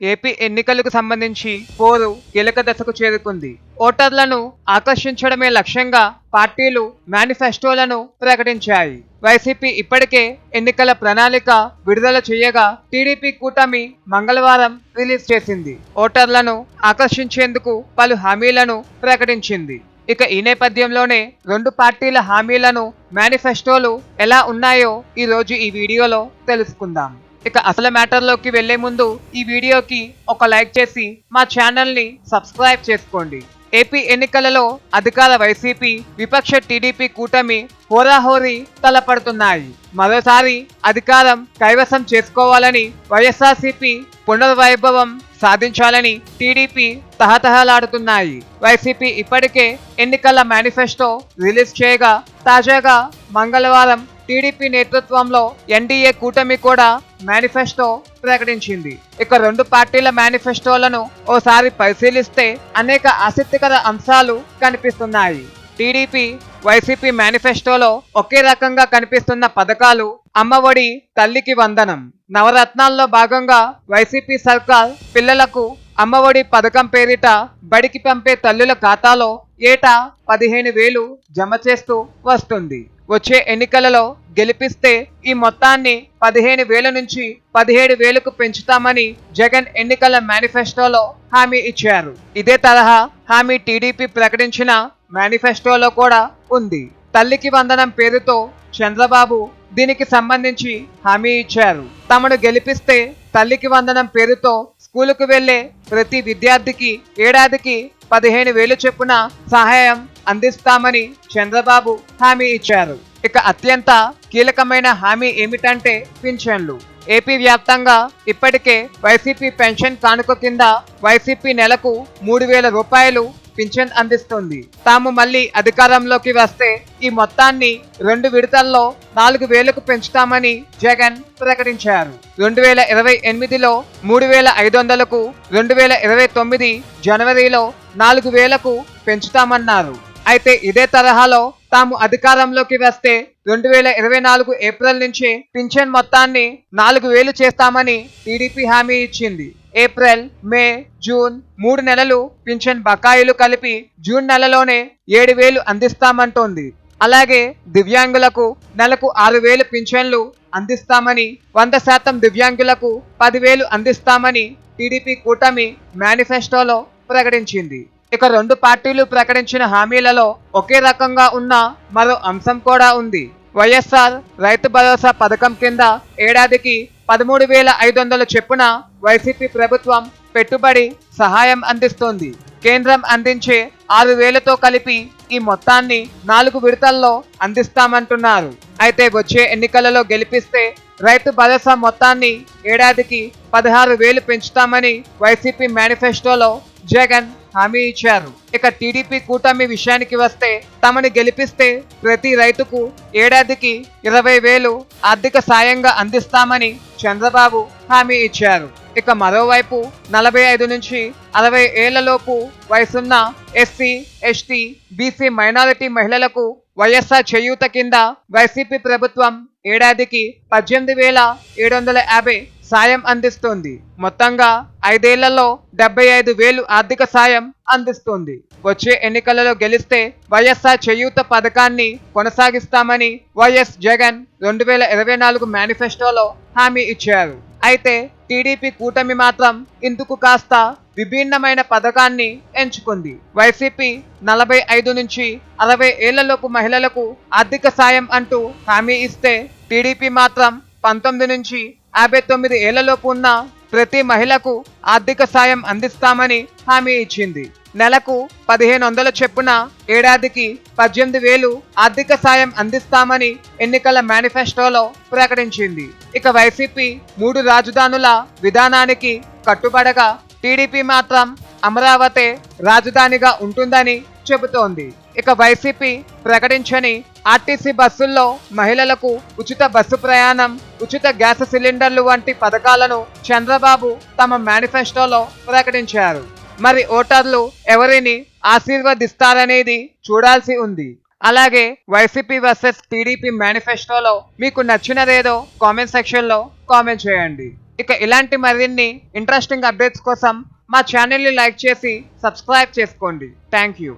AP ఎన్నికలకు సంబంధించి పోరు కీలక దశకు చేరుకుంది. ఓటర్లను ఆకర్షించడమే లక్ష్యంగా పార్టీలు మేనిఫెస్టోలను ప్రకటించాయి. వైసీపీ ఇప్పటికే ఎన్నికల ప్రణాళిక విడుదల చేయగా టీడీపీ కూటమి మంగళవారం రిలీజ్ చేసింది. ఓటర్లను ఆకర్షించేందుకు పలు హామీలను ప్రకటించింది. ఇక ఈ నేపథ్యంలోనే రెండు పార్టీల హామీలను మేనిఫెస్టోలు ఎలా ఉన్నాయో ఈరోజు ఈ వీడియోలో తెలుసుకుందాం. ఇక అసలు మ్యాటర్లోకి వెళ్ళే ముందు ఈ వీడియోకి ఒక లైక్ చేసి మా ఛానల్ని సబ్స్క్రైబ్ చేసుకోండి. ఏపీ ఎన్నికలలో అధికార వైసీపీ విపక్ష టీడీపీ కూటమి హోరాహోరీ తలపడుతున్నాయి. మరోసారి అధికారం కైవసం చేసుకోవాలని వైఎస్ఆర్సీపీ పునర్వైభవం సాధించాలని టీడీపీ తహతహలాడుతున్నాయి. వైసీపీ ఇప్పటికే ఎన్నికల మేనిఫెస్టో రిలీజ్ చేయగా తాజాగా మంగళవారం టీడీపీ నేతృత్వంలో ఎన్డీఏ కూటమి కూడా మేనిఫెస్టో ప్రకటించింది. ఇక రెండు పార్టీల మేనిఫెస్టోలను ఓసారి పరిశీలిస్తే అనేక ఆసక్తికర అంశాలు కనిపిస్తున్నాయి. టీడీపీ వైసీపీ మేనిఫెస్టోలో ఒకే రకంగా కనిపిస్తున్న పథకాలు అమ్మఒడి తల్లికి వందనం. నవరత్నాల్లో భాగంగా వైసీపీ సర్కార్ పిల్లలకు అమ్మఒడి పథకం పేరిట బడికి పంపే తల్లుల ఖాతాలో ఏటా పదిహేను వేలు జమ చేస్తూ వస్తుంది. వచ్చే ఎన్నికలలో గెలిపిస్తే ఈ మొత్తాన్ని పదిహేను వేల నుంచి పదిహేడు వేలకు పెంచుతామని జగన్ ఎన్నికల మేనిఫెస్టోలో హామీ ఇచ్చారు. ఇదే తరహా హామీ టీడీపీ ప్రకటించిన మేనిఫెస్టోలో కూడా ఉంది. తల్లికి వందనం పేరుతో చంద్రబాబు దీనికి సంబంధించి హామీ ఇచ్చారు. తమను గెలిపిస్తే తల్లికి వందనం పేరుతో స్కూలుకు వెళ్ళే ప్రతి విద్యార్థికి ఏడాదికి పదిహేను వేలు చొప్పున సహాయం అందిస్తామని చంద్రబాబు హామీ ఇచ్చారు. ఇక అత్యంత కీలకమైన హామీ ఏమిటంటే పింఛన్లు. ఏపీ వ్యాప్తంగా ఇప్పటికే వైసీపీ పెన్షన్ కానుక కింద వైసీపీ నెలకు మూడు వేల రూపాయలు పింఛన్ అందిస్తుంది. తాము మళ్ళీ అధికారంలోకి వస్తే ఈ మొత్తాన్ని రెండు విడతల్లో నాలుగు వేలకు పెంచుతామని జగన్ ప్రకటించారు. రెండు వేల ఇరవై ఎనిమిదిలో మూడు వేల ఐదు వందలకు రెండు వేల ఇరవై తొమ్మిది జనవరిలో నాలుగు వేలకు పెంచుతామన్నారు. అయితే ఇదే తరహాలో తాము అధికారంలోకి వస్తే రెండు వేల ఇరవై నాలుగు ఏప్రిల్ నుంచి పింఛన్ మొత్తాన్ని నాలుగు వేలు చేస్తామని టీడీపీ హామీ ఇచ్చింది. ఏప్రిల్ మే జూన్ మూడు నెలలు పింఛన్ బకాయిలు కలిపి జూన్ నెలలోనే ఏడు వేలు అందిస్తామంటోంది. అలాగే దివ్యాంగులకు నెలకు ఆరు వేలు పింఛన్లు అందిస్తామని వంద శాతం దివ్యాంగులకు పదివేలు అందిస్తామని టీడీపీ కూటమి మేనిఫెస్టోలో ప్రకటించింది. ఇక రెండు పార్టీలు ప్రకటించిన హామీలలో ఒకే రకంగా ఉన్న మరో అంశం కూడా ఉంది. వైఎస్ఆర్ రైతు భరోసా పథకం కింద ఏడాదికి పదమూడు వేల ఐదు వందల చెప్పున వైసీపీ ప్రభుత్వం పెట్టుబడి సహాయం అందిస్తోంది. కేంద్రం అందించే ఆరు వేలతో కలిపి ఈ మొత్తాన్ని నాలుగు విడతల్లో అందిస్తామంటున్నారు. అయితే వచ్చే ఎన్నికలలో గెలిపిస్తే రైతు భరోసా మొత్తాన్ని ఏడాదికి పదహారు వేలు పెంచుతామని వైసీపీ మేనిఫెస్టోలో జగన్ హామీ ఇచ్చారు. ఇక టీడీపీ కూటమి విషయానికి వస్తే తమని గెలిపిస్తే ప్రతి రైతుకు ఏడాదికి ఇరవై వేలు ఆర్థిక సాయంగా అందిస్తామని చంద్రబాబు హామీ ఇచ్చారు. ఇక మరోవైపు నలభై ఐదు నుంచి అరవై ఏళ్ళలోపు వయసున్న ఎస్సీ ఎస్టీ బీసీ మైనారిటీ మహిళలకు వైఎస్ఆర్ చేయూత కింద వైసీపీ ప్రభుత్వం ఏడాదికి పద్దెనిమిది వేల ఏడు వందల యాభై సాయం అందిస్తుంది. మొత్తంగా ఐదేళ్ళలో డెబ్బై ఐదు వేలు ఆర్థిక సాయం అందిస్తుంది. వచ్చే ఎన్నికలలో గెలిస్తే వైఎస్ఆర్ చేయూత పథకాన్ని కొనసాగిస్తామని వైఎస్ జగన్ రెండు వేల ఇరవై నాలుగు మేనిఫెస్టోలో హామీ ఇచ్చారు. అయితే టీడీపీ కూటమి మాత్రం ఇందుకు కాస్త విభిన్నమైన పథకాన్ని ఎంచుకుంది. వైసీపీ నలభై ఐదు నుంచి అరవై ఏళ్ళలోపు మహిళలకు ఆర్థిక సాయం అంటూ హామీ ఇస్తే టీడీపీ మాత్రం పంతొమ్మిది నుంచి యాభై తొమ్మిది ఏళ్ళలోపు ఉన్న ప్రతి మహిళకు ఆర్థిక సాయం అందిస్తామని హామీ ఇచ్చింది. నెలకు పదిహేను వందల చెప్పున ఏడాదికి పద్దెనిమిది వేలు ఆర్థిక సాయం అందిస్తామని ఎన్నికల మేనిఫెస్టోలో ప్రకటించింది. ఇక వైసీపీ మూడు రాజధానుల విధానానికి కట్టుబడగా టీడీపీ మాత్రం అమరావతి రాజధానిగా ఉంటుందని చెబుతోంది. ఇక వైసీపీ ప్రకటించని ఆర్టీసీ బస్సుల్లో మహిళలకు ఉచిత బస్సు ప్రయాణం ఉచిత గ్యాస్ సిలిండర్లు వంటి పథకాలను చంద్రబాబు తమ మేనిఫెస్టోలో ప్రకటించారు. మరి ఓటర్లు ఎవరిని ఆశీర్వదిస్తారనేది చూడాల్సి ఉంది. అలాగే వైసీపీ వర్సెస్ టీడీపీ మేనిఫెస్టోలో మీకు నచ్చినదేదో కామెంట్ సెక్షన్లో కామెంట్ చేయండి. ఇక ఇలాంటి మరిన్ని ఇంట్రెస్టింగ్ అప్డేట్స్ కోసం మా ఛానల్ని లైక్ చేసి సబ్స్క్రైబ్ చేసుకోండి. Thank you.